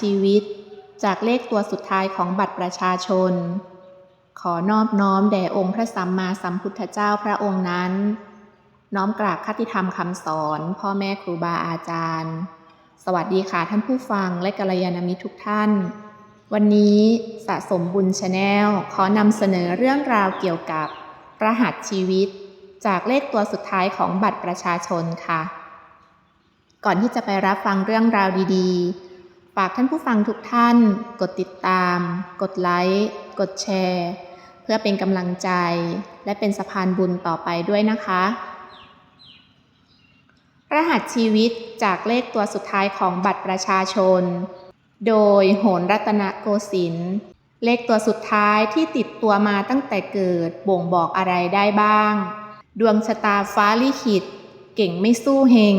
ชีวิต จากเลขตัวสุดท้ายของบัตรประชาชน ขอนอบน้อมแด่องค์พระสัมมาสัมพุทธเจ้าพระองค์นั้น น้อมกราบคติธรรมคำสอน พ่อแม่ครูบาอาจารย์ สวัสดีค่ะท่านผู้ฟังและกัลยาณมิตรทุกท่าน วันนี้สะสมบุญชาแนลขอนำเสนอเรื่องราวเกี่ยวกับรหัสชีวิต จากเลขตัวสุดท้ายของบัตรประชาชนค่ะก่อนที่จะไปรับฟังเรื่องราวดีๆ ฝากท่านผู้ฟังทุกท่าน กดติดตาม กดไลค์ กดแชร์ เพื่อเป็นกำลังใจ และเป็นสะพานบุญต่อไปด้วยนะคะ รหัสชีวิตจากเลขตัวสุดท้ายของบัตรประชาชน โดยโหนรัตนโกสินทร์เลขตัวสุดท้ายที่ติดตัวมาตั้งแต่เกิดบ่งบอกอะไรได้บ้าง ดวงชะตาฟ้าลิขิต เก่งไม่สู้เฮง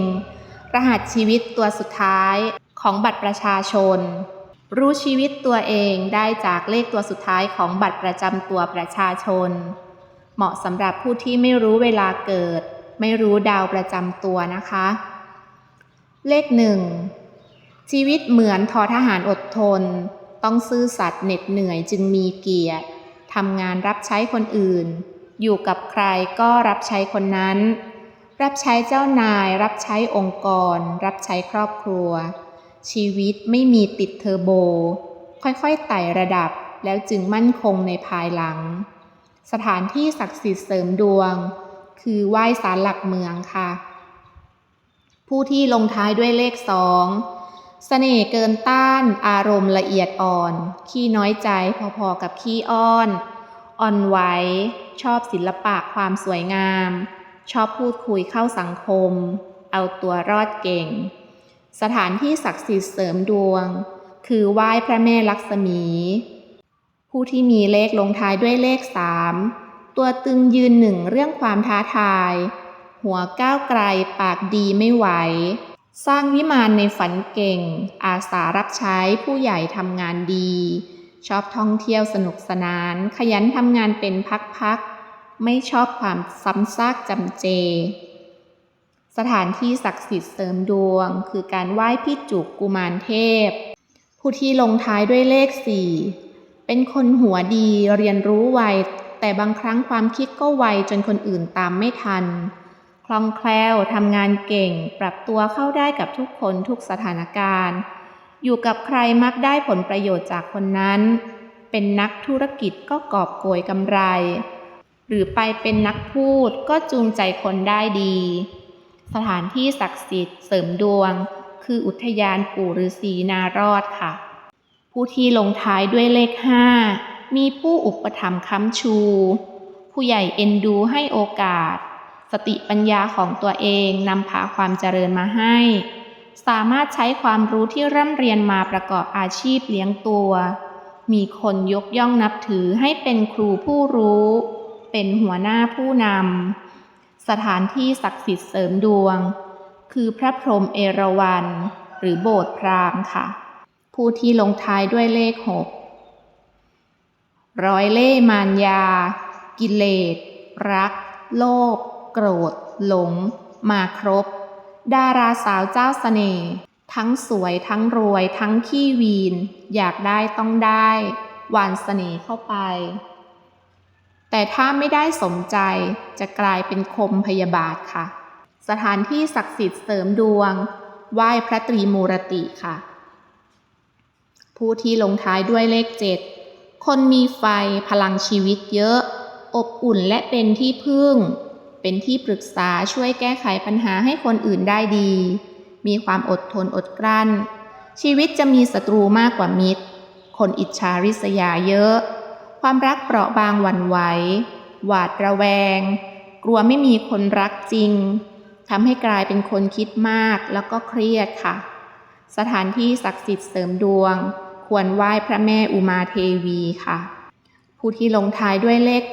รหัสชีวิตตัวสุดท้าย ของบัตรประชาชน รู้ชีวิตตัวเองได้จากเลขตัวสุดท้ายของบัตรประจำตัวประชาชน เหมาะสำหรับผู้ที่ไม่รู้เวลาเกิด ไม่รู้ดาวประจำตัวนะคะ เลขหนึ่งชีวิตเหมือนทอทหารอดทน ต้องซื่อสัตย์เหน็ดเหนื่อยจึงมีเกียรติทำงานรับใช้คนอื่น อยู่กับใครก็รับใช้คนนั้น รับใช้เจ้านาย รับใช้องค์กร รับใช้ครอบครัว ชีวิตไม่มีติดเทอร์โบ ค่อยๆไต่ระดับแล้วจึงมั่นคงในภายหลัง สถานที่ศักดิ์สิทธิ์เสริมดวง คือไหว้ศาลหลักเมืองค่ะ ผู้ที่ลงท้ายด้วยเลขสองเสน่ห์เกินต้านอารมณ์ละเอียดอ่อน ขี้น้อยใจพอๆกับขี้อ้อน อ่อนไหวชอบศิลปะความสวยงาม ชอบพูดคุยเข้าสังคม เอาตัวรอดเก่ง สถานที่ศักดิ์สิทธิ์เสริมดวง คือไหว้พระแม่ลักษมี ผู้ที่มีเลขลงท้ายด้วยเลขสามตัวตึงยืนหนึ่งเรื่องความท้าทาย หัวก้าวไกลปากดีไม่ไหว สร้างวิมานในฝันเก่ง อาสารับใช้ผู้ใหญ่ทำงานดี ชอบท่องเที่ยวสนุกสนาน ขยันทำงานเป็นพักๆ ไม่ชอบความซ้ำซากจำเจ สถานที่ศักดิ์สิทธิ์เสริมดวง คือการไหว้พี่จุกกุมารเทพ ผู้ที่ลงท้ายด้วยเลขสี่เป็นคนหัวดีเรียนรู้ไว แต่บางครั้งความคิดก็ไวจนคนอื่นตามไม่ทัน คล่องแคล่วทำงานเก่ง ปรับตัวเข้าได้กับทุกคนทุกสถานการณ์ อยู่กับใครมักได้ผลประโยชน์จากคนนั้น เป็นนักธุรกิจก็กอบโกยกำไร หรือไปเป็นนักพูดก็จูงใจคนได้ดี สถานที่ศักดิ์สิทธิ์เสริมดวง คืออุทยานปู่ฤาษีนารอดค่ะ ผู้ที่ลงท้ายด้วยเลขห้ามีผู้อุปถัมภ์ค้ำชู ผู้ใหญ่เอ็นดูให้โอกาส สติปัญญาของตัวเองนำพาความเจริญมาให้ สามารถใช้ความรู้ที่ร่ำเรียนมาประกอบอาชีพเลี้ยงตัว มีคนยกย่องนับถือให้เป็นครูผู้รู้ เป็นหัวหน้าผู้นำ สถานที่ศักดิ์สิทธิ์เสริมดวง คือพระพรหมเอราวัณหรือโบสถ์พราหมณ์ค่ะ ผู้ที่ลงท้ายด้วยเลขหกร้อยเล่มารยา กิเลส รัก โลภโกรธ หลง มาครบ ดาราสาวเจ้าเสน่ห์ทั้งสวยทั้งรวยทั้งขี้วีน อยากได้ต้องได้ หวานเสน่ห์เข้าไป แต่ถ้าไม่ได้สมใจจะกลายเป็นคมพยาบาทค่ะ สถานที่ศักดิ์สิทธิ์เสริมดวง ไหว้พระตรีมูรติค่ะ ผู้ที่ลงท้ายด้วยเลขเจ็ดคนมีไฟพลังชีวิตเยอะ อบอุ่นและเป็นที่พึ่ง เป็นที่ปรึกษาช่วยแก้ไขปัญหาให้คนอื่นได้ดี มีความอดทนอดกลั้น ชีวิตจะมีศัตรูมากกว่ามิตร คนอิจฉาริษยาเยอะ ความรักเปราะบางหวั่นไหว หวาดระแวง กลัวไม่มีคนรักจริงทำให้กลายเป็นคนคิดมากแล้วก็เครียดค่ะ สถานที่ศักดิ์สิทธิ์เสริมดวง ควรไหว้พระแม่อุมาเทวีค่ะ ผู้ที่ลงท้ายด้วยเลข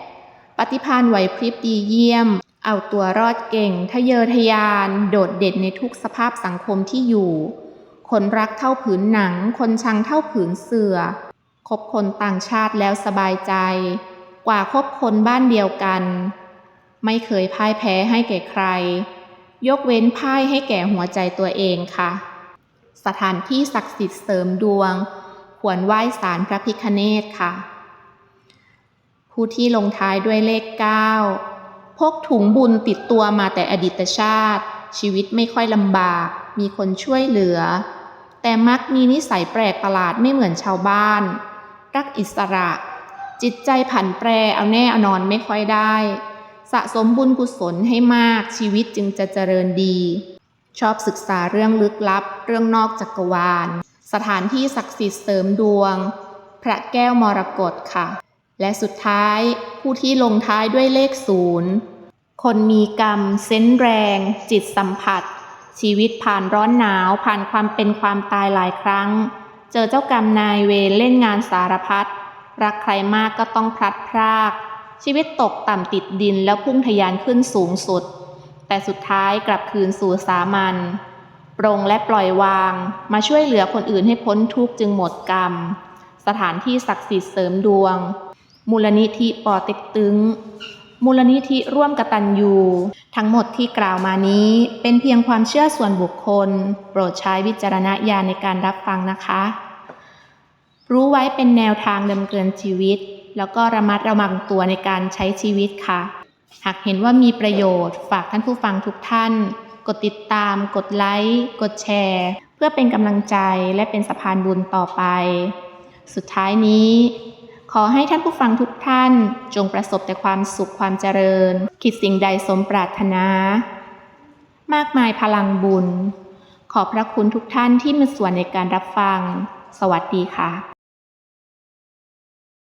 8 ปฏิภาณไหวพริบดีเยี่ยม เอาตัวรอดเก่ง ทะเยอทะยาน โดดเด่นในทุกสภาพสังคมที่อยู่ คนรักเท่าผืนหนัง คนชังเท่าผืนเสือ คบคนต่างชาติแล้วสบายใจ กว่าคบคนบ้านเดียวกัน ไม่เคยพ่ายแพ้ให้แก่ใคร ยกเว้นพ่ายให้แก่หัวใจตัวเองค่ะ สถานที่ศักดิ์สิทธิ์เสริมดวง ควรไหว้ศาลพระพิคเนตค่ะ ผู้ที่ลงท้ายด้วยเลข 9 พกถุงบุญติดตัวมาแต่อดีตชาติ ชีวิตไม่ค่อยลำบาก มีคนช่วยเหลือ แต่มักมีนิสัยแปลกประหลาดไม่เหมือนชาวบ้าน รักอิสระ จิตใจผันแปรเอาแน่เอานอนไม่ค่อยได้ สะสมบุญกุศลให้มากชีวิตจึงจะเจริญดี ชอบศึกษาเรื่องลึกลับ เรื่องนอกจักรวาล สถานที่ศักดิ์สิทธิ์เสริมดวง พระแก้วมรกตค่ะ และสุดท้ายผู้ที่ลงท้ายด้วยเลขศูนย์คนมีกรรม เซนแรง จิตสัมผัส ชีวิตผ่านร้อนหนาว ผ่านความเป็นความตายหลายครั้ง เจอเจ้ากรรมนายเวรเล่นงานสารพัด รักใครมากก็ต้องพลัดพราก ชีวิตตกต่ำติดดินแล้วพุ่งทะยานขึ้นสูงสุด แต่สุดท้ายกลับคืนสู่สามัญปรงและปล่อยวาง มาช่วยเหลือคนอื่นให้พ้นทุกข์จึงหมดกรรม สถานที่ศักดิ์สิทธิ์เสริมดวง มูลนิธิปอเต็กตึง มูลนิธิร่วมกตัญญู ทั้งหมดที่กล่าวมานี้เป็นเพียงความเชื่อส่วนบุคคล โปรดใช้วิจารณญาณในการรับฟังนะคะ รู้ไว้เป็นแนวทางดำเนินชีวิต แล้วก็ระมัดระวังตัวในการใช้ชีวิตค่ะ หากเห็นว่ามีประโยชน์ ฝากท่านผู้ฟังทุกท่าน กดติดตาม กดไลค์ กดแชร์ เพื่อเป็นกำลังใจและเป็นสะพานบุญต่อไป สุดท้ายนี้ ขอให้ท่านผู้ฟังทุกท่านจงประสบแต่ความสุขความเจริญ คิดสิ่งใดสมปรารถนา มากมายพลังบุญ ขอพระคุณทุกท่านที่มีส่วนในการรับฟัง สวัสดีค่ะ